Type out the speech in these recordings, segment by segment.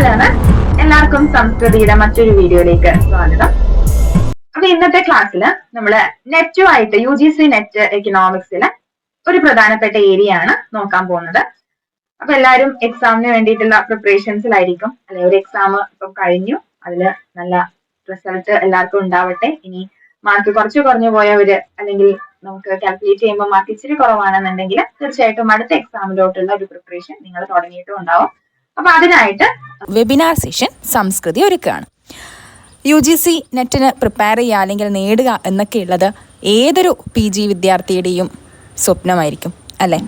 നമസ്കാരമാണ് എല്ലാവർക്കും സംസ്കൃതിയുടെ മറ്റൊരു വീഡിയോയിലേക്ക് സ്വാഗതം. അപ്പൊ ഇന്നത്തെ ക്ലാസ്സിൽ നമ്മൾ നെറ്റുമായിട്ട് യു ജി സി നെറ്റ് എക്കണോമിക്സിലെ ഒരു പ്രധാനപ്പെട്ട ഏരിയ ആണ് നോക്കാൻ പോകുന്നത്. അപ്പൊ എല്ലാവരും എക്സാമിന് വേണ്ടിയിട്ടുള്ള പ്രിപ്പറേഷൻസിലായിരിക്കും അല്ലെ ഒരു എക്സാം ഇപ്പൊ കഴിഞ്ഞു. അതിൽ നല്ല റിസൾട്ട് എല്ലാവർക്കും ഉണ്ടാവട്ടെ. ഇനി മാർക്ക് കുറച്ച് കുറഞ്ഞു പോയവര് അല്ലെങ്കിൽ നമുക്ക് കാൽക്കുലേറ്റ് ചെയ്യുമ്പോൾ മാർക്ക് ഇച്ചിരി കുറവാണെന്നുണ്ടെങ്കിൽ തീർച്ചയായിട്ടും അടുത്ത എക്സാമിലോട്ടുള്ള ഒരു പ്രിപ്പറേഷൻ നിങ്ങൾ തുടങ്ങിയിട്ടും ഉണ്ടാവും. അപ്പൊ അതിനായിട്ട് വെബിനാർ സെഷൻ സംസ്കൃതി ഒരുക്കുകയാണ്. യു ജി സി നെറ്റിന് പ്രിപ്പയർ ചെയ്യുക അല്ലെങ്കിൽ നേടുക എന്നൊക്കെയുള്ളത് ഏതൊരു പി ജി വിദ്യാർത്ഥിയുടെയും സ്വപ്നമായിരിക്കും അല്ലേ?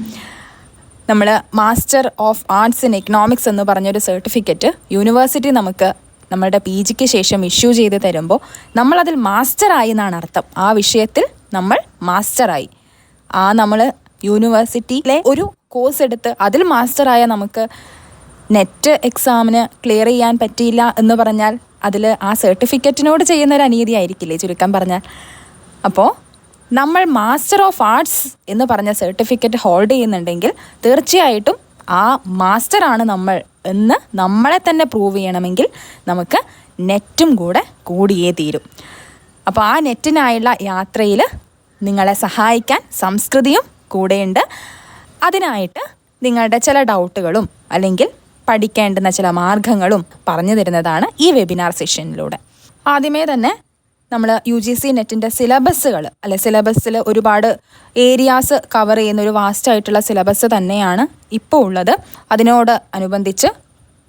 നമ്മൾ master of arts in economics എന്ന് പറഞ്ഞൊരു സർട്ടിഫിക്കറ്റ് യൂണിവേഴ്സിറ്റി നമുക്ക് നമ്മളുടെ പി ജിക്ക് ശേഷം ഇഷ്യൂ ചെയ്ത് തരുമ്പോൾ നമ്മളതിൽ മാസ്റ്ററായി എന്നാണ് അർത്ഥം. ആ വിഷയത്തിൽ നമ്മൾ മാസ്റ്ററായി ആ നമ്മൾ യൂണിവേഴ്സിറ്റിയിലെ ഒരു കോഴ്സ് എടുത്ത് അതിൽ മാസ്റ്ററായ നമുക്ക് നെറ്റ് എക്സാമിന് ക്ലിയർ ചെയ്യാൻ പറ്റിയില്ല എന്ന് പറഞ്ഞാൽ അതിൽ ആ സർട്ടിഫിക്കറ്റിനോട് ചെയ്യുന്ന ഒരു അനീതി ആയിരിക്കില്ലേ ചുരുക്കം പറഞ്ഞാൽ? അപ്പോൾ നമ്മൾ മാസ്റ്റർ ഓഫ് ആർട്സ് എന്ന് പറഞ്ഞ സർട്ടിഫിക്കറ്റ് ഹോൾഡ് ചെയ്യുന്നുണ്ടെങ്കിൽ തീർച്ചയായിട്ടും ആ മാസ്റ്റർ ആണ് നമ്മൾ എന്ന് നമ്മളെ തന്നെ പ്രൂവ് ചെയ്യണമെങ്കിൽ നമുക്ക് നെറ്റും കൂടെ കൂടിയേ തീരും. അപ്പോൾ ആ നെറ്റിനായുള്ള യാത്രയിൽ നിങ്ങളെ സഹായിക്കാൻ സംസ്കൃതിയും കൂടെയുണ്ട്. അതിനായിട്ട് നിങ്ങളുടെ ചില ഡൗട്ടുകളും അല്ലെങ്കിൽ പഠിക്കേണ്ടുന്ന ചില മാർഗങ്ങളും പറഞ്ഞു തരുന്നതാണ് ഈ വെബിനാർ സെഷനിലൂടെ ആദ്യമേ തന്നെ നമ്മൾ യു ജി സി നെറ്റിന്റെ സിലബസുകൾ അല്ലെ സിലബസിൽ ഒരുപാട് ഏരിയാസ് കവർ ചെയ്യുന്ന ഒരു വാസ്റ്റ് ആയിട്ടുള്ള സിലബസ് തന്നെയാണ് ഇപ്പോൾ ഉള്ളത്. അതിനോട് അനുബന്ധിച്ച്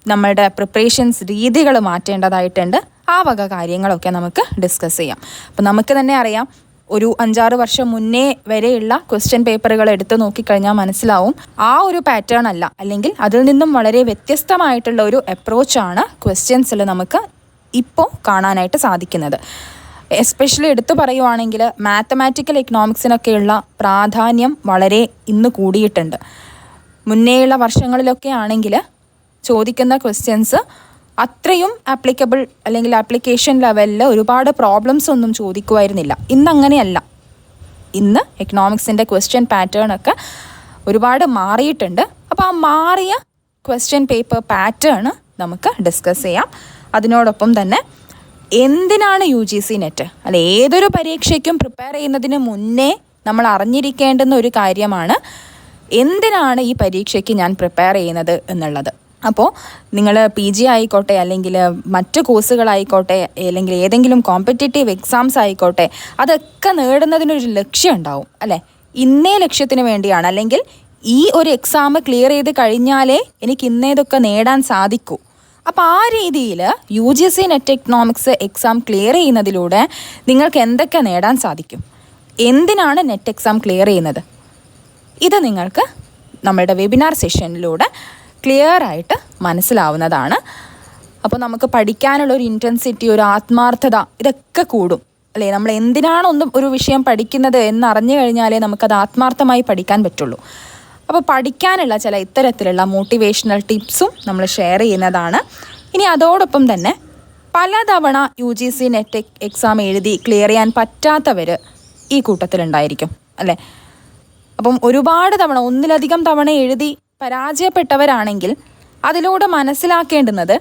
നമ്മളുടെ പ്രിപ്പറേഷൻസ് രീതികൾ മാറ്റേണ്ടതായിട്ടുണ്ട്. ആ വക കാര്യങ്ങളൊക്കെ നമുക്ക് ഡിസ്കസ് ചെയ്യാം. അപ്പം നമുക്ക് തന്നെ അറിയാം ഒരു അഞ്ചാറ് വർഷം മുന്നേ വരെയുള്ള ക്വസ്റ്റ്യൻ പേപ്പറുകൾ എടുത്ത് നോക്കിക്കഴിഞ്ഞാൽ മനസ്സിലാവും. ആ ഒരു പാറ്റേൺ അല്ല. അല്ലെങ്കിൽ അതിൽ നിന്നും വളരെ വ്യത്യസ്തമായിട്ടുള്ള ഒരു അപ്രോച്ചാണ് ക്വസ്റ്റ്യൻസിൽ നമുക്ക് ഇപ്പോൾ കാണാനായിട്ട് സാധിക്കുന്നത്. എസ്പെഷ്യലി എടുത്തു പറയുവാണെങ്കിൽ മാത്തമാറ്റിക്കൽ എക്കണോമിക്സിനൊക്കെയുള്ള പ്രാധാന്യം വളരെ ഇന്ന് കൂടിയിട്ടുണ്ട്. മുന്നേയുള്ള വർഷങ്ങളിലൊക്കെ ആണെങ്കിൽ ചോദിക്കുന്ന ക്വസ്റ്റ്യൻസ് അത്രയും ആപ്ലിക്കബിൾ അല്ലെങ്കിൽ ആപ്ലിക്കേഷൻ ലെവലിൽ ഒരുപാട് പ്രോബ്ലംസ് ഒന്നും ചോദിക്കുമായിരുന്നില്ല ഇന്ന് അങ്ങനെയല്ല ഇന്ന് എക്കണോമിക്സിന്റെ ക്വസ്റ്റ്യൻ പാറ്റേൺ ഒക്കെ ഒരുപാട് മാറിയിട്ടുണ്ട്. അപ്പോൾ ആ മാറിയ ക്വസ്റ്റ്യൻ പേപ്പർ പാറ്റേൺ നമുക്ക് ഡിസ്കസ് ചെയ്യാം. അതിനോടൊപ്പം തന്നെ എന്തിനാണ് യു ജി സി നെറ്റ് അല്ല ഏതൊരു പരീക്ഷയ്ക്കും പ്രിപ്പയർ ചെയ്യുന്നതിന് മുന്നേ നമ്മൾ അറിഞ്ഞിരിക്കേണ്ടുന്ന ഒരു കാര്യമാണ് എന്തിനാണ് ഈ പരീക്ഷയ്ക്ക് ഞാൻ പ്രിപ്പയർ ചെയ്യുന്നത് എന്നുള്ളത്. അപ്പോൾ നിങ്ങൾ പി ജി ആയിക്കോട്ടെ അല്ലെങ്കിൽ മറ്റ് കോഴ്സുകളായിക്കോട്ടെ അല്ലെങ്കിൽ ഏതെങ്കിലും കോമ്പറ്റേറ്റീവ് എക്സാംസ് ആയിക്കോട്ടെ അതൊക്കെ നേടുന്നതിനൊരു ലക്ഷ്യം ഉണ്ടാവും അല്ലേ? ഇന്നേ ലക്ഷ്യത്തിന് വേണ്ടിയാണ്. അല്ലെങ്കിൽ ഈ ഒരു എക്സാം ക്ലിയർ ചെയ്ത് കഴിഞ്ഞാലേ എനിക്ക് ഇന്നേതൊക്കെ നേടാൻ സാധിക്കൂ. അപ്പോൾ ആ രീതിയിൽ U G C net economics exam clear ചെയ്യുന്നതിലൂടെ നിങ്ങൾക്ക് എന്തൊക്കെ നേടാൻ സാധിക്കും? എന്തിനാണ് നെറ്റ് എക്സാം ക്ലിയർ ചെയ്യുന്നത്? ഇത് നിങ്ങൾക്ക് നമ്മളുടെ വെബിനാർ സെഷനിലൂടെ ക്ലിയർ ആയിട്ട് മനസ്സിലാവുന്നതാണ്. അപ്പോൾ നമുക്ക് പഠിക്കാനുള്ള ഒരു ഇന്റൻസിറ്റി ഒരു ആത്മാർത്ഥത ഇതൊക്കെ കൂടും. അല്ലേ? നമ്മൾ എന്തിനാണ് ഒന്നും ഒരു വിഷയം പഠിക്കുന്നത് എന്നറിഞ്ഞു കഴിഞ്ഞാലേ നമുക്കത് ആത്മാർത്ഥമായി പഠിക്കാൻ പറ്റുള്ളൂ. അപ്പോൾ പഠിക്കാനുള്ള ചില ഇത്തരത്തിലുള്ള മോട്ടിവേഷണൽ ടിപ്സും നമ്മൾ ഷെയർ ചെയ്യുന്നതാണ്. ഇനി അതോടൊപ്പം തന്നെ പലതവണ U G C net exam എഴുതി ക്ലിയർ ചെയ്യാൻ പറ്റാത്തവർ ഈ കൂട്ടത്തിലുണ്ടായിരിക്കും. അല്ലേ? അപ്പം ഒരുപാട് തവണ ഒന്നിലധികം തവണ എഴുതി പരാജയപ്പെട്ടവരാണെങ്കിൽ അതിലൂടെ മനസ്സിലാക്കേണ്ടുന്നത്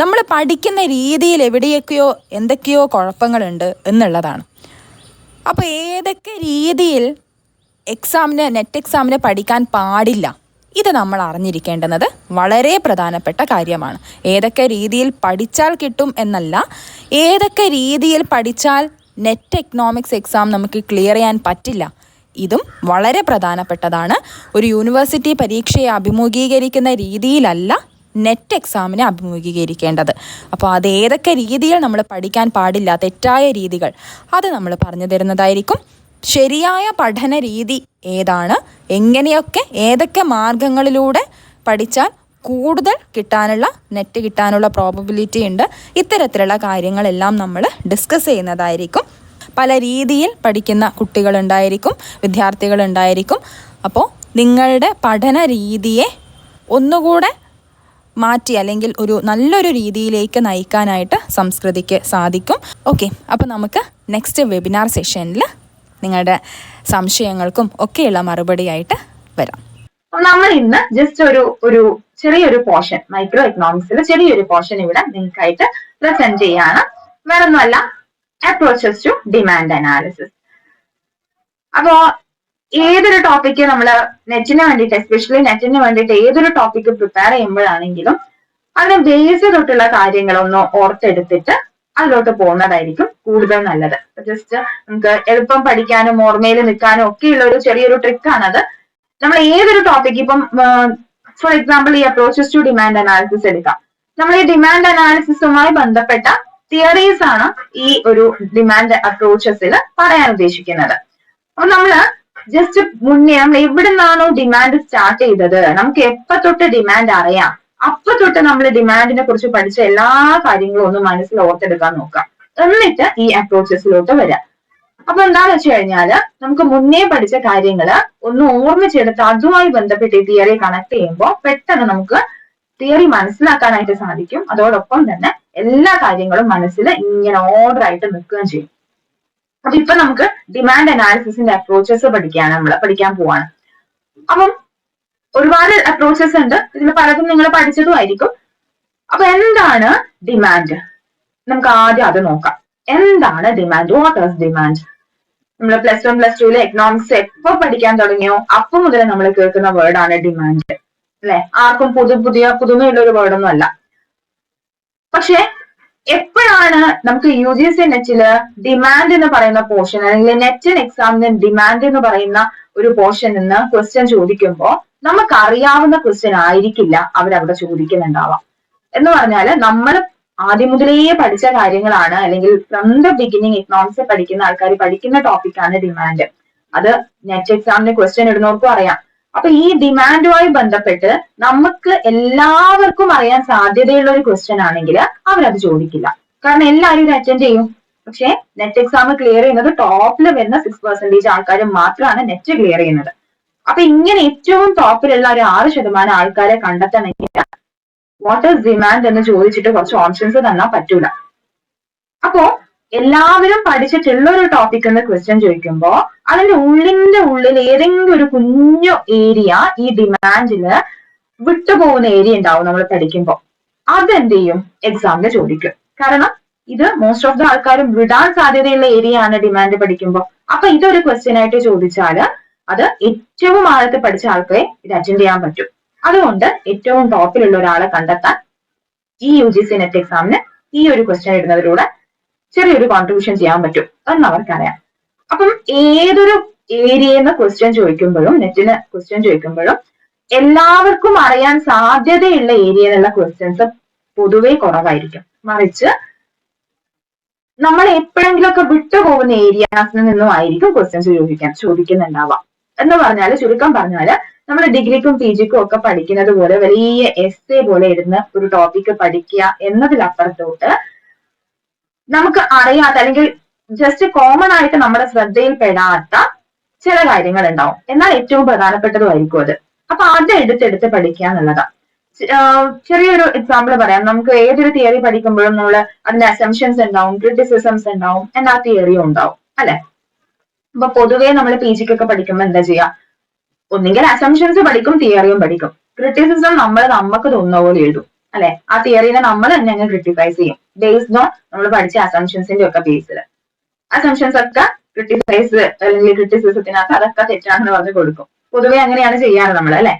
നമ്മൾ പഠിക്കുന്ന രീതിയിൽ എവിടെയൊക്കെയോ എന്തൊക്കെയോ കുഴപ്പങ്ങളുണ്ട് എന്നുള്ളതാണ്. അപ്പോൾ ഏതൊക്കെ രീതിയിൽ എക്സാമിന് നെറ്റ് എക്സാമിന് പഠിക്കാൻ പാടില്ല? ഇത് നമ്മൾ അറിഞ്ഞിരിക്കേണ്ടുന്നത് വളരെ പ്രധാനപ്പെട്ട കാര്യമാണ്. ഏതൊക്കെ രീതിയിൽ പഠിച്ചാൽ കിട്ടും എന്നല്ല ഏതൊക്കെ രീതിയിൽ പഠിച്ചാൽ നെറ്റ് എക്കണോമിക്സ് എക്സാം നമുക്ക് ക്ലിയർ ചെയ്യാൻ പറ്റില്ല ഇതും വളരെ പ്രധാനപ്പെട്ടതാണ്. ഒരു യൂണിവേഴ്സിറ്റി പരീക്ഷയെ അഭിമുഖീകരിക്കുന്ന രീതിയിലല്ല നെറ്റ് എക്സാമിനെ അഭിമുഖീകരിക്കേണ്ടത്. അപ്പോൾ അത് ഏതൊക്കെ രീതിയിൽ നമ്മൾ പഠിക്കാൻ പാടില്ല തെറ്റായ രീതികൾ അത് നമ്മൾ പറഞ്ഞു തരുന്നതായിരിക്കും. ശരിയായ പഠന രീതി ഏതാണ്? എങ്ങനെയൊക്കെ ഏതൊക്കെ മാർഗങ്ങളിലൂടെ പഠിച്ചാൽ കൂടുതൽ കിട്ടാനുള്ള നെറ്റ് കിട്ടാനുള്ള പ്രോബബിലിറ്റി ഉണ്ട്. ഇത്തരത്തിലുള്ള കാര്യങ്ങളെല്ലാം നമ്മൾ ഡിസ്കസ് ചെയ്യുന്നതായിരിക്കും. പല രീതിയിൽ പഠിക്കുന്ന കുട്ടികളുണ്ടായിരിക്കും വിദ്യാർത്ഥികളുണ്ടായിരിക്കും. അപ്പോൾ നിങ്ങളുടെ പഠന രീതിയെ ഒന്നുകൂടെ മാറ്റി അല്ലെങ്കിൽ ഒരു നല്ലൊരു രീതിയിലേക്ക് നയിക്കാനായിട്ട് സംസ്കൃതിക്ക് സാധിക്കും. ഓക്കെ അപ്പോൾ നമുക്ക് നെക്സ്റ്റ് വെബിനാർ സെഷനിൽ നിങ്ങളുടെ സംശയങ്ങൾക്കും ഒക്കെയുള്ള മറുപടിയായിട്ട് വരാം. നമ്മൾ ഇന്ന് ജസ്റ്റ് ഒരു ഒരു ചെറിയൊരു പോർഷൻ മൈക്രോ എക്കണോമിക്സിലെ ചെറിയൊരു പോർഷൻ ഇവിടെ നിങ്ങൾക്കായിട്ട് പ്രസന്റ് ചെയ്യാണ്. വേറൊന്നുമല്ല അപ്രോച്ചസ് ടു ഡിമാൻഡ് അനാലിസിസ് അപ്പോ ഏതൊരു ടോപ്പിക്ക് നമ്മൾ നെറ്റിന് വേണ്ടിയിട്ട് എസ്പെഷ്യലി നെറ്റിന് വേണ്ടിയിട്ട് ഏതൊരു ടോപ്പിക്ക് പ്രിപ്പയർ ചെയ്യുമ്പോഴാണെങ്കിലും അതിന് ബേസ് തൊട്ടുള്ള കാര്യങ്ങളൊന്നും ഓർത്തെടുത്തിട്ട് അതിലോട്ട് പോകുന്നതായിരിക്കും കൂടുതൽ നല്ലത്. ജസ്റ്റ് നമുക്ക് എളുപ്പം പഠിക്കാനും ഓർമ്മയിൽ നിൽക്കാനും ഒക്കെയുള്ള ഒരു ചെറിയൊരു ട്രിക്കാണത് നമ്മൾ ഏതൊരു ടോപ്പിക് ഇപ്പം ഫോർ എക്സാമ്പിൾ ഈ അപ്രോച്ചസ് ടു ഡിമാൻഡ് അനാലിസിസ് എടുക്കാം. നമ്മൾ ഈ ഡിമാൻഡ് അനാലിസിസുമായി ബന്ധപ്പെട്ട തിയറീസ് ആണ് ഈ ഒരു ഡിമാൻഡ് അപ്രോച്ചസിൽ പറയാൻ ഉദ്ദേശിക്കുന്നത്. അപ്പൊ നമ്മൾ ജസ്റ്റ് മുന്നേ നമ്മൾ എവിടെ നിന്നാണോ ഡിമാൻഡ് സ്റ്റാർട്ട് ചെയ്തത്? നമുക്ക് എപ്പോ തൊട്ട് ഡിമാൻഡ് അറിയാം? അപ്പൊ തൊട്ട് നമ്മൾ ഡിമാൻഡിനെ കുറിച്ച് പഠിച്ച എല്ലാ കാര്യങ്ങളും ഒന്ന് മനസ്സിൽ ഓർത്തെടുക്കാൻ നോക്കാം. എന്നിട്ട് ഈ അപ്രോച്ചസിലോട്ട് വരാം. അപ്പൊ എന്താന്ന് വെച്ച് കഴിഞ്ഞാൽ നമുക്ക് മുന്നേ പഠിച്ച കാര്യങ്ങൾ ഒന്ന് ഓർമ്മിച്ചെടുത്ത് അതുമായി ബന്ധപ്പെട്ട് ഈ തിയറി കണക്ട് ചെയ്യുമ്പോൾ പെട്ടെന്ന് നമുക്ക് തിയറി മനസ്സിലാക്കാനായിട്ട് സാധിക്കും. അതോടൊപ്പം തന്നെ എല്ലാ കാര്യങ്ങളും മനസ്സിൽ ഇങ്ങനെ ഓർഡർ ആയിട്ട് നിൽക്കുകയും ചെയ്യും. അപ്പൊ ഇപ്പൊ നമുക്ക് ഡിമാൻഡ് അനാലിസിസിന്റെ അപ്രോച്ചസ് പഠിക്കാണ് നമ്മൾ പഠിക്കാൻ പോവാണ്. അപ്പം ഒരുപാട് അപ്രോച്ചസ് ഉണ്ട്. ഇതിൽ പലതും നിങ്ങൾ പഠിച്ചതുമായിരിക്കും അപ്പൊ എന്താണ് ഡിമാൻഡ് നമുക്ക് ആദ്യം അത് നോക്കാം. എന്താണ് ഡിമാൻഡ് വാട്ട് ഈസ് ഡിമാൻഡ് നമ്മൾ പ്ലസ് വൺ പ്ലസ് ടുവിലെ എക്കണോമിക്സ് എപ്പോ പഠിക്കാൻ തുടങ്ങിയോ അപ്പൊ മുതൽ നമ്മൾ കേൾക്കുന്ന വേർഡാണ് ഡിമാൻഡ് അല്ലെ? ആർക്കും പുതു പുതിയ പുതുമയുള്ള ഒരു വേർഡൊന്നും അല്ല. പക്ഷെ എപ്പോഴാണ് നമുക്ക് യു ജി സി നെറ്റിൽ ഡിമാൻഡ് എന്ന് പറയുന്ന പോർഷൻ അല്ലെങ്കിൽ നെറ്റ് എക്സാമിന് ഡിമാൻഡ് എന്ന് പറയുന്ന ഒരു പോർഷൻ നിന്ന് ക്വസ്റ്റ്യൻ ചോദിക്കുമ്പോൾ നമുക്ക് അറിയാവുന്ന ക്വസ്റ്റ്യൻ ആയിരിക്കില്ല അവരവിടെ ചോദിക്കുന്നുണ്ടാവാം. എന്ന് പറഞ്ഞാൽ നമ്മൾ ആദ്യം മുതലേ പഠിച്ച കാര്യങ്ങളാണ് അല്ലെങ്കിൽ ഫ്രം ദ ബിഗിനിങ് എക്കണോമിക്സ് പഠിക്കുന്ന ആൾക്കാർ പഠിക്കുന്ന ടോപ്പിക്കാണ് ഡിമാൻഡ് അത് നെറ്റ് എക്സാമിന് ക്വസ്റ്റ്യൻ ഇടുന്നവർക്കും അറിയാം. അപ്പൊ ഈ ഡിമാൻഡുമായി ബന്ധപ്പെട്ട് നമുക്ക് എല്ലാവർക്കും അറിയാൻ സാധ്യതയുള്ള ഒരു ക്വസ്റ്റ്യൻ ആണെങ്കിൽ അവരത് ചോദിക്കില്ല. കാരണം എല്ലാവരും ഇത് അറ്റൻഡ് ചെയ്യും. പക്ഷെ നെറ്റ് എക്സാം ക്ലിയർ ചെയ്യുന്നത് ടോപ്പിൽ വരുന്ന സിക്സ് പെർസെന്റേജ് ആൾക്കാർ മാത്രമാണ് നെറ്റ് ക്ലിയർ ചെയ്യുന്നത്. അപ്പൊ ഇങ്ങനെ ഏറ്റവും ടോപ്പിലുള്ള ഒരു ആറ് ശതമാനം ആൾക്കാരെ കണ്ടെത്തണമെങ്കിൽ വാട്ട് ഇസ് ഡിമാൻഡ് എന്ന് ചോദിച്ചിട്ട് കുറച്ച് ഓപ്ഷൻസ് തന്നാൽ പറ്റൂല. അപ്പോ എല്ലാവരും പഠിച്ചിട്ടുള്ള ഒരു ടോപ്പിക് എന്ന് ക്വസ്റ്റ്യൻ ചോദിക്കുമ്പോൾ അതിന്റെ ഉള്ളിന്റെ ഉള്ളിൽ ഏതെങ്കിലും ഒരു കുഞ്ഞു ഏരിയ ഈ ഡിമാൻഡിൽ വിട്ടുപോകുന്ന ഏരിയ ഉണ്ടാവും നമ്മൾ പഠിക്കുമ്പോൾ അതെന്ത് ചെയ്യും എക്സാമിന് ചോദിക്കും. കാരണം ഇത് മോസ്റ്റ് ഓഫ് ദ ആൾക്കാരും വിടാൻ സാധ്യതയുള്ള ഏരിയ ആണ് ഡിമാൻഡ് പഠിക്കുമ്പോൾ അപ്പൊ ഇതൊരു ക്വസ്റ്റ്യൻ ആയിട്ട് ചോദിച്ചാൽ അത് ഏറ്റവും ആഴത്ത് പഠിച്ച ആൾക്കാരെ ഇത് അറ്റൻഡ് ചെയ്യാൻ പറ്റും. അതുകൊണ്ട് ഏറ്റവും ടോപ്പിലുള്ള ഒരാളെ കണ്ടെത്താൻ ഈ യു ജി സി നെറ്റ് എക്സാമിന് ഈ ഒരു ക്വസ്റ്റ്യൻ ഇടുന്നതിലൂടെ ചെറിയൊരു കോൺട്രിബ്യൂഷൻ ചെയ്യാൻ പറ്റും. എന്ന് അവർക്കറിയാം അപ്പം ഏതൊരു ഏരിയന്ന് ക്വസ്റ്റ്യൻ ചോദിക്കുമ്പോഴും നെറ്റിന് ക്വസ്റ്റ്യൻ ചോദിക്കുമ്പോഴും എല്ലാവർക്കും അറിയാൻ സാധ്യതയുള്ള ഏരിയ എന്നുള്ള ക്വസ്റ്റ്യൻസ് പൊതുവെ കുറവായിരിക്കും. മറിച്ച് നമ്മൾ എപ്പോഴെങ്കിലുമൊക്കെ വിട്ടുപോകുന്ന ഏരിയാസിൽ നിന്നും ആയിരിക്കും ക്വസ്റ്റ്യൻസ് ചോദിക്കാൻ ചോദിക്കുന്നുണ്ടാവാം എന്ന് പറഞ്ഞാൽ ചുരുക്കം പറഞ്ഞാൽ നമ്മൾ ഡിഗ്രിക്കും പി ജിക്കും ഒക്കെ പഠിക്കുന്നത് പോലെ വലിയ എസ് എ പോലെ ഇരുന്ന് ഒരു ടോപ്പിക്ക് പഠിക്കുക എന്നതിലപ്പുറത്തോട്ട് നമുക്ക് അറിയാത്ത അല്ലെങ്കിൽ ജസ്റ്റ് കോമൺ ആയിട്ട് നമ്മുടെ ശ്രദ്ധയിൽ ശ്രദ്ധയിൽപ്പെടാത്ത ചില കാര്യങ്ങൾ ഉണ്ടാവും എന്നാൽ ഏറ്റവും പ്രധാനപ്പെട്ടതുമായിരിക്കും അത്. അപ്പൊ അത് എടുത്തെടുത്ത് പഠിക്കുക എന്നുള്ളതാ. ചെറിയൊരു എക്സാമ്പിൾ പറയാം. നമുക്ക് ഏതൊരു തിയറി പഠിക്കുമ്പോഴും നമ്മൾ അതിന്റെ അസംഷൻസ് ഉണ്ടാവും ക്രിറ്റിസിസംസ് ഉണ്ടാവും എന്നാ തിയറിയും ഉണ്ടാവും. അല്ലെ? അപ്പൊ പൊതുവേ നമ്മൾ പി ജിക്കൊക്കെ പഠിക്കുമ്പോൾ എന്താ ചെയ്യാ ഒന്നുകിൽ അസംഷൻസ് പഠിക്കും തിയറിയും പഠിക്കും. ക്രിറ്റിസിസം നമ്മൾ നമുക്ക് തോന്നുന്ന പോലെ എഴുതും. അല്ലെ? ആ തിയറിനെ നമ്മൾ തന്നെ അങ്ങ് ക്രിട്ടിസൈസ് ചെയ്യും. ബേസ്ഡ് ഓൺ നമ്മൾ പഠിച്ച അസംഷൻസിന്റെ ഒക്കെ ബേസിൽ അസംഷൻസ് ഒക്കെ ക്രിട്ടിസൈസ് അല്ലെങ്കിൽ ക്രിട്ടിസിസത്തിനകത്ത് അതൊക്കെ തെറ്റാണെന്ന് പറഞ്ഞു കൊടുക്കും. പൊതുവെ അങ്ങനെയാണ് ചെയ്യാറ് നമ്മൾ അല്ലെ?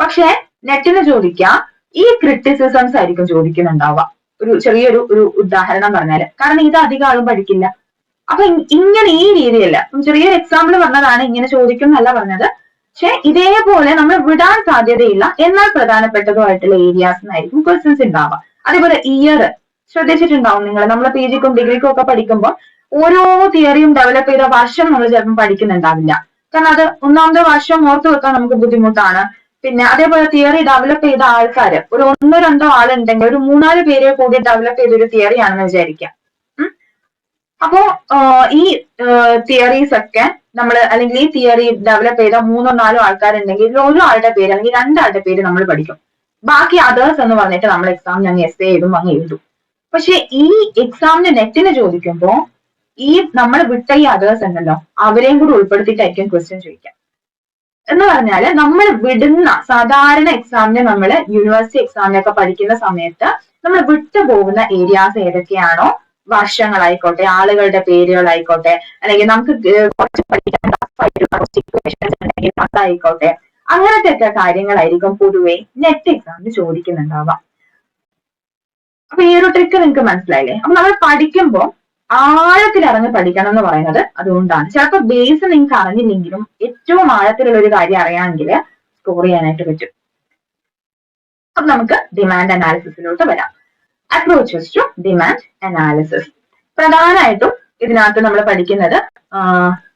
പക്ഷെ നെറ്റിന് ചോദിക്കാം ഈ ക്രിട്ടിസിസംസ് ആയിരിക്കും ചോദിക്കുന്നുണ്ടാവുക. ഒരു ചെറിയൊരു ഒരു ഉദാഹരണം പറഞ്ഞാൽ. കാരണം ഇത് അധികം ആളും പഠിക്കില്ല. അപ്പൊ ഇങ്ങനെ ഈ രീതിയല്ല. ചെറിയൊരു എക്സാമ്പിൾ പറഞ്ഞതാണ് ഇങ്ങനെ ചോദിക്കും എന്നല്ല പറഞ്ഞത്. പക്ഷെ ഇതേപോലെ നമ്മൾ വിടാൻ സാധ്യതയില്ല. എന്നാൽ പ്രധാനപ്പെട്ടതുമായിട്ടുള്ള ഏരിയാസ് ആയിരിക്കും ക്വസ്റ്റ്യൻസ് ഉണ്ടാവുക അതേപോലെ ഇയർ ശ്രദ്ധിച്ചിട്ടുണ്ടാവും നിങ്ങൾ നമ്മൾ പി ജിക്കും ഡിഗ്രിക്കും ഒക്കെ പഠിക്കുമ്പോൾ ഓരോ തിയറിയും ഡെവലപ്പ് ചെയ്ത വർഷം നമ്മൾ ചിലപ്പോൾ പഠിക്കുന്നുണ്ടാവില്ല. കാരണം അത് ഒന്നാമത്തെ വർഷം ഓർത്തു വെക്കാൻ നമുക്ക് ബുദ്ധിമുട്ടാണ്. പിന്നെ അതേപോലെ തിയറി ഡെവലപ്പ് ചെയ്ത ആൾക്കാർ ഒരു ഒന്നോ രണ്ടോ ആളുണ്ടെങ്കിൽ ഒരു മൂന്നാൽ പേരെ കൂടി ഡെവലപ്പ് ചെയ്ത ഒരു തിയറിയാണെന്ന് വിചാരിക്കാം. അപ്പോ ഈ തിയറീസ് ഒക്കെ നമ്മൾ അല്ലെങ്കിൽ ഈ തിയറി ഡെവലപ്പ് ചെയ്ത മൂന്നോ നാലോ ആൾക്കാരുണ്ടെങ്കിൽ ഇതിൽ ആളുടെ പേര് അല്ലെങ്കിൽ രണ്ടാളുടെ പേര് നമ്മൾ പഠിക്കും. ബാക്കി അതേഴ്സ് എന്ന് പറഞ്ഞിട്ട് നമ്മൾ എക്സാം അങ്ങ് എസ് എഴുതും അങ്ങ് എഴുതും. പക്ഷെ ഈ എക്സാമിന് നെറ്റിന് ചോദിക്കുമ്പോൾ ഈ നമ്മൾ വിട്ട ഈ അതേഴ്സ് ഉണ്ടല്ലോ അവരെയും കൂടി ഉൾപ്പെടുത്തിയിട്ടായിരിക്കും ക്വസ്റ്റ്യൻ ചോദിക്കാം എന്ന് പറഞ്ഞാൽ നമ്മൾ വിടുന്ന സാധാരണ എക്സാമിന് നമ്മൾ യൂണിവേഴ്സിറ്റി എക്സാമിനൊക്കെ പഠിക്കുന്ന സമയത്ത് നമ്മൾ വിട്ടു പോകുന്ന ഏരിയാസ് ഏതൊക്കെയാണോ വർഷങ്ങളായിക്കോട്ടെ ആളുകളുടെ പേരുകളായിക്കോട്ടെ അല്ലെങ്കിൽ നമുക്ക് കുറച്ച് പഠിക്കാൻ കുറച്ച് equations ഉണ്ടെങ്കിൽ അതായിക്കോട്ടെ. അങ്ങനത്തെ ഒക്കെ കാര്യങ്ങളായിരിക്കും പൊതുവെ നെറ്റ് എക്സാമിന് ചോദിക്കുന്നുണ്ടാവാം അപ്പൊ ഈ ഒരു ട്രിക്ക് നിങ്ങൾക്ക് മനസ്സിലായില്ലേ? അപ്പൊ നമ്മൾ പഠിക്കുമ്പോൾ ആഴത്തിൽ അറിഞ്ഞ് പഠിക്കണം എന്ന് പറയുന്നത് അതുകൊണ്ടാണ്. ചിലപ്പോൾ ബേസ് നിങ്ങൾക്ക് അറിഞ്ഞില്ലെങ്കിലും ഏറ്റവും ആഴത്തിലുള്ള ഒരു കാര്യം അറിയാമെങ്കിൽ സ്കോർ ചെയ്യാനായിട്ട് പറ്റും. അപ്പൊ നമുക്ക് ഡിമാൻഡ് അനാലിസിസിലോട്ട് വരാം. അപ്രോച്ചസ് ടു ഡിമാൻഡ് അനാലിസിസ് പ്രധാനമായിട്ടും ഇതിനകത്ത് നമ്മൾ പഠിക്കുന്നത്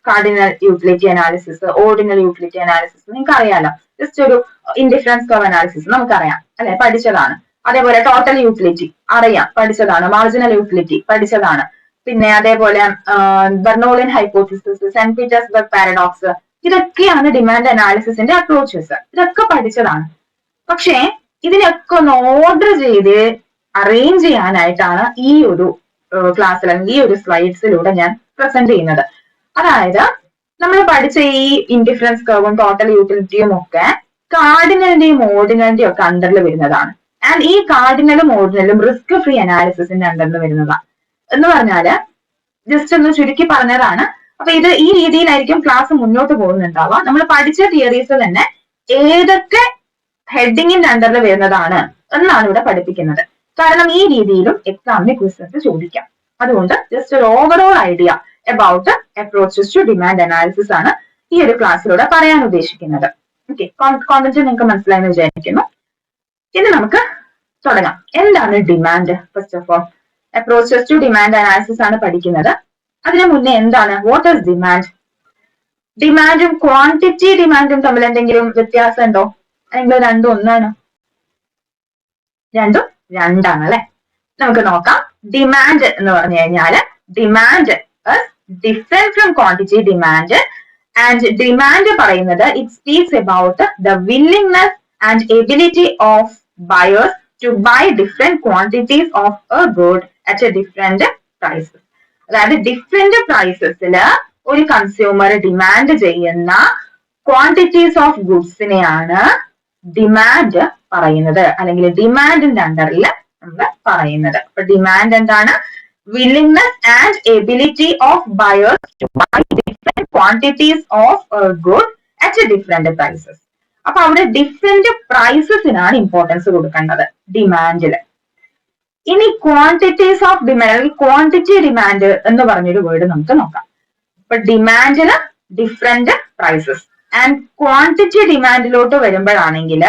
cardinal utility analysis ordinal utility analysis നിങ്ങൾക്ക് അറിയാലോ ജസ്റ്റ് ഒരു ഇൻഡിഫറൻസ് കർവ് അനാലിസിസ് നമുക്കറിയാം അല്ലെ? പഠിച്ചതാണ്. അതേപോലെ ടോട്ടൽ യൂട്ടിലിറ്റി അറിയാം പഠിച്ചതാണ്. മാർജിനൽ യൂട്ടിലിറ്റി പഠിച്ചതാണ്. പിന്നെ അതേപോലെ Bernoullian hypothesis Saint Petersburg paradox ഇതൊക്കെയാണ് ഡിമാൻഡ് അനാലിസിസിന്റെ അപ്രോച്ചസ് ഇതൊക്കെ പഠിച്ചതാണ്. പക്ഷേ ഇതിനൊക്കെ ഒന്ന് ഓർഡർ ചെയ്ത് അറേഞ്ച് ചെയ്യാനായിട്ടാണ് ഈ ഒരു ക്ലാസ്സിൽ അല്ലെങ്കിൽ ഈ ഒരു സ്ലൈഡ്സിലൂടെ ഞാൻ പ്രസന്റ് ചെയ്യുന്നത്. അതായത് നമ്മൾ പഠിച്ച ഈ ഇൻഡിഫറൻസ് കർവും ടോട്ടൽ യൂട്ടിലിറ്റിയും ഒക്കെ കാർഡിനലിന്റെയും ഓർഡിനലിന്റെയും ഒക്കെ അണ്ടറിൽ വരുന്നതാണ്. ആൻഡ് ഈ കാർഡിനലും ഓർഡിനലും റിസ്ക് ഫ്രീ അനാലിസിസിന്റെ അണ്ടറിൽ വരുന്നതാണ് എന്ന് പറഞ്ഞാൽ ജസ്റ്റ് ഒന്ന് ചുരുക്കി പറഞ്ഞതാണ്. അപ്പൊ ഇത് ഈ രീതിയിലായിരിക്കും ക്ലാസ് മുന്നോട്ട് പോകുന്നുണ്ടാവുക. നമ്മൾ പഠിച്ച തിയറീസ് തന്നെ ഏതൊക്കെ ഹെഡിങ്ങിന്റെ അണ്ടറിൽ വരുന്നതാണ് എന്നാണ് ഇവിടെ പഠിപ്പിക്കുന്നത്. കാരണം ഈ രീതിയിലും എക്സാമിന് ക്വസ്റ്റൻസ് ചോദിക്കാം. അതുകൊണ്ട് ജസ്റ്റ് ഒരു overall idea about approaches to demand analysis ആണ് ഈ ഒരു ക്ലാസ്സിലൂടെ പറയാൻ ഉദ്ദേശിക്കുന്നത്. ഓക്കെ കോൺസെപ്റ്റ് നിങ്ങൾക്ക് മനസ്സിലായെന്ന് വിചാരിക്കുന്നു. ഇനി നമുക്ക് തുടങ്ങാം. എന്താണ് demand first of all approaches to demand analysis ആണ് പഠിക്കുന്നത്. അതിനു മുന്നേ എന്താണ്? വാട്ട് ഇസ് ഡിമാൻഡ് ഡിമാൻഡും ക്വാണ്ടിറ്റി ഡിമാൻഡും തമ്മിൽ എന്തെങ്കിലും വ്യത്യാസം ഉണ്ടോ അല്ലെങ്കിൽ രണ്ടും ഒന്നാണ്? രണ്ടും രണ്ടാണ് അല്ലെ നമുക്ക് നോക്കാം. ഡിമാൻഡ് എന്ന് പറഞ്ഞു കഴിഞ്ഞാൽ demand different from quantity demand and demand പറയുന്നത് it speaks about the willingness and ability of buyers to buy different quantities of a good at a different prices അതായത് ഡിഫറെന്റ് പ്രൈസസിൽ ഒരു കൺസ്യൂമർ ഡിമാൻഡ് ചെയ്യുന്ന quantities of ഗുഡ്സിനെയാണ് demand പറയുന്നത്. അല്ലെങ്കിൽ ഡിമാൻഡിന്റെ അണ്ടറിൽ നമ്മൾ പറയുന്നത്. അപ്പൊ ഡിമാൻഡ് എന്താണ്? Willingness and ability of buyers to buy different quantities of good at different prices. അപ്പൊ അവിടെ ഡിഫറെന്റ് പ്രൈസസിനാണ് ഇമ്പോർട്ടൻസ് കൊടുക്കേണ്ടത് ഡിമാൻഡിൽ. ഇനി ക്വാണ്ടിറ്റീസ് ഓഫ് ഡിമാൻഡ് അല്ലെങ്കിൽ ക്വാണ്ടിറ്റി ഡിമാൻഡ് എന്ന് പറഞ്ഞൊരു വേർഡ് നമുക്ക് നോക്കാം. ഇപ്പൊ ഡിമാൻഡിൽ ഡിഫറെന്റ് പ്രൈസസ് ആൻഡ് ക്വാണ്ടിറ്റി ഡിമാൻഡിലോട്ട് വരുമ്പോഴാണെങ്കിൽ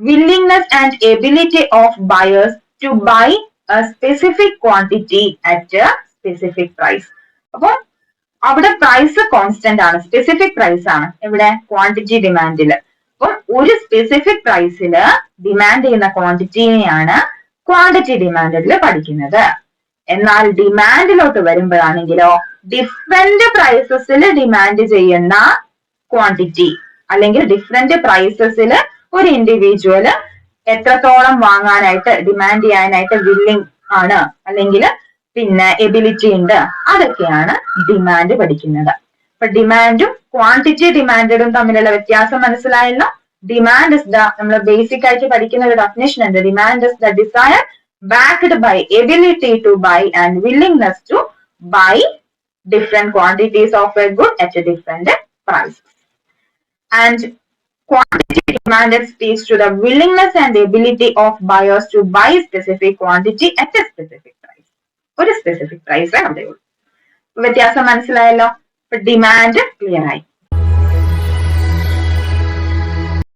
willingness and ability of buyers to buy a specific quantity at a specific price. അപ്പൊ അവിടെ പ്രൈസ് കോൺസ്റ്റന്റ് ആണ് സ്പെസിഫിക് പ്രൈസ് ആണ് ഇവിടെ ക്വാണ്ടിറ്റി ഡിമാൻഡിൽ അപ്പോൾ ഒരു സ്പെസിഫിക് പ്രൈസിൽ ഡിമാൻഡ് ചെയ്യുന്ന ക്വാണ്ടിറ്റിനെയാണ് ക്വാണ്ടിറ്റി ഡിമാൻഡിൽ പഠിക്കുന്നത് എന്നാൽ ഡിമാൻഡിലോട്ട് വരുമ്പോഴാണെങ്കിലോ ഡിഫറെന്റ് പ്രൈസസിൽ ഡിമാൻഡ് ചെയ്യുന്ന ക്വാണ്ടിറ്റി അല്ലെങ്കിൽ ഡിഫറെന്റ് പ്രൈസസിൽ ഒരു ഇൻഡിവിജ്വൽ എത്രത്തോളം വാങ്ങാനായിട്ട് ഡിമാൻഡ് ചെയ്യാനായിട്ട് വില്ലിംഗ് ആണ് അല്ലെങ്കിൽ പിന്നെ എബിലിറ്റി ഉണ്ട് അതൊക്കെയാണ് ഡിമാൻഡ് പഠിക്കുന്നത്. അപ്പൊ ഡിമാൻഡും ക്വാണ്ടിറ്റി ഡിമാൻഡും തമ്മിലുള്ള വ്യത്യാസം മനസ്സിലായല്ലോ? ഡിമാൻഡ് ഇസ് ദ നമ്മൾ ബേസിക് ആയിട്ട് പഠിക്കുന്ന ഒരു ഡെഫിനേഷൻ ഉണ്ട്. Demand is the desire backed by ability to buy and willingness to buy different quantities of a good at a different price And quantity demanded speaks to the willingness and the ability of buyers to buy specific quantity at a specific price. ഒരു specific price അവിടെ ഉള്ളൂ വ്യത്യാസം മനസ്സിലായല്ലോ demand clear ആയി